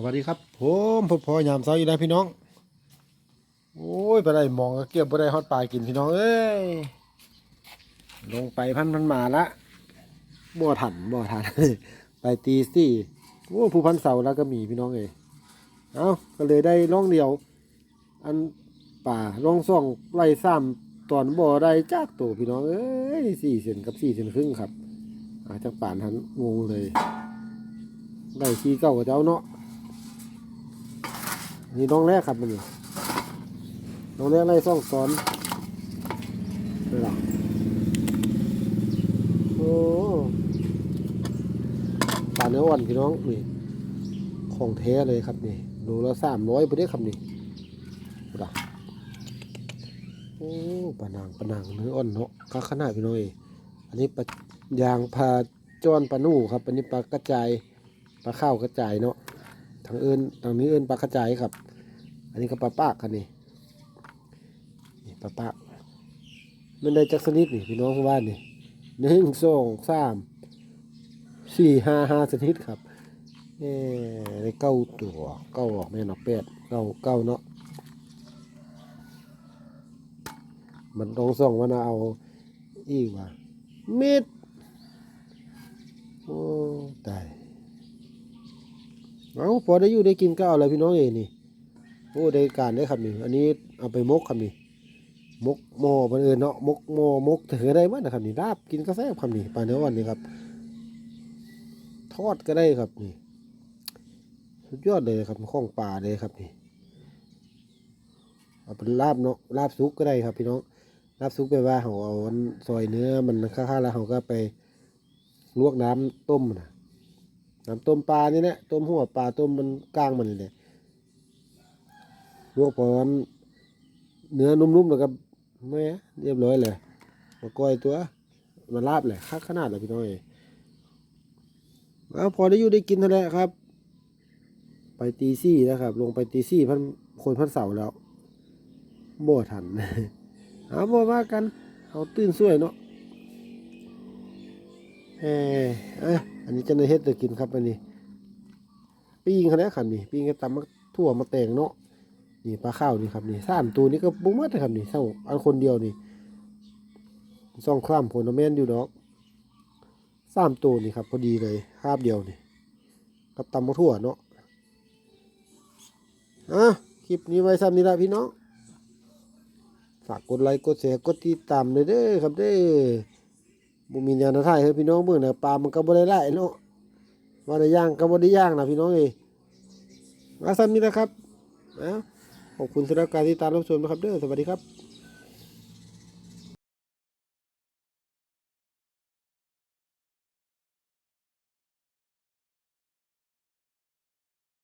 สวัสดีครับผมพ่อพ่อยามเช้าอยู่นะพี่น้อง โอ้ยไปได้มองก็เก็บไปได้ฮอดปลากินพี่น้องเอ้ยลงไปพันพันมาละบ่ทันบ่ทันไปตีสี่โอ้ผู้พันเสาแล้วก็มีพี่น้องเอ้ยเอาก็เลยได้ล่องเดียว อันป่าล่องซ่องไล่ซ้ำตอนบ่ได้จากตัวพี่น้องเอ้ยสี่เซนกับสี่เซนครึ่งครับอาจากป่านหันงงเลย ได้ชีเก้ากับเจ้าเนาะ นี่น้องแรกครับมันนี่น้องแรกไล่ซ่องซ้อนนี่ล่ะโอ้ปลาเนื้ออ่อนพี่น้องนี่ของแท้เลยครับนี่โลละสามร้อยไปได้ครับนี่ดูล่ะโอ้ปลานางปลานางเนื้ออ่อนเนาะก็ขนาดพี่น้องเอยอันนี้ปลายางพาจอนปลาหนูครับ อันนี้ปลากระจายปลาข้าวกระจายเนาะ ทางเอินทางนี้เอินปลากระจายครับ อันนี้ก็ปลาปากกันนี่นี่ปลาปากมันได้จักสนิดนี่พี่น้องว่านี่หนึ่งสองสามสี่ห้าห้าชนิดครับเอ้ได้เก้าตัวเก้าออกแม่นออกแปดเก้าเก้าเนาะมันต้องส่องว่านะเอาอีกว่าเม็ดโอ้ตาย เอาพอได้อยู่ได้กินก็เอาอะไรพี่น้องเองนี่โอ้ได้การได้ครับนี่อันนี้เอาไปมกครับนี่มกหม้อบันเอิญเนาะมกหม้อมกถือได้มั้งนะครับนี่ลาบกินกาแฟครับนี่ปลาเนื้อวันนี่ครับ ทอดก็ได้ครับนี่สุดยอดเลยครับข้องปลาเลยครับนี่เอาเป็นลาบเนาะลาบซุกก็ได้ครับ พี่น้องลาบซุกไปว่าเขาเอาซอยเนื้อมันค่าๆแล้วเขาก็ไปลวกน้ำต้มนะ น้ำต้มปลานี่แหละต้มหัวปลาต้มมันกลางมันนี่แหละลวกพอมันเนื้อนุ่มๆแล้วก็แม่เรียบร้อยเลยมาก้อยตัวมาลาบเลยคักขนาดเลยพี่น้องเอ้ยเอาพอได้อยู่ได้กินเท่านั้นแหลครับ ไปตีซี่นะครับ ลงไปตีซี่พันคนพันเสาแล้วโบ่ทันเอาบ่ว่ากัน เอาตื่นสวยเนาะ เออเอ้ยอันนี้จะในเฮ็ดจะกินครับอันนี้ปิ้งเขาแล้วครับนี่ปิ้งก็ตำมาทั่วมาแตงเนาะนี่ปลาข้าวนี่ครับนี่สามตัวนี้ก็บุ้งมัดนะครับนี่เท่าอันคนเดียวนี่ซ่องคล่ำผลแม่นอยู่ดอกสามตัวนี่ครับพอดีเลยคาบเดียวนี่กับตำมาทั่วเนาะอะคลิปนี้ไว้ซ้ำนี้ละพี่น้องฝากกดไลค์กดแชร์กดติดตามเลยเด้อครับเด้อ บ่มีแนวทางให้พี่น้องเบิ่งนะปลามันก็บ่ได้หลายเนาะว่าได้ย่างก็บ่ได้ย่างนะพี่น้องเอ้ยมาซ้ำนี้นะครับนะขอบคุณสำหรับการติดตามรับชมนะครับเด้อสวัสดีครับ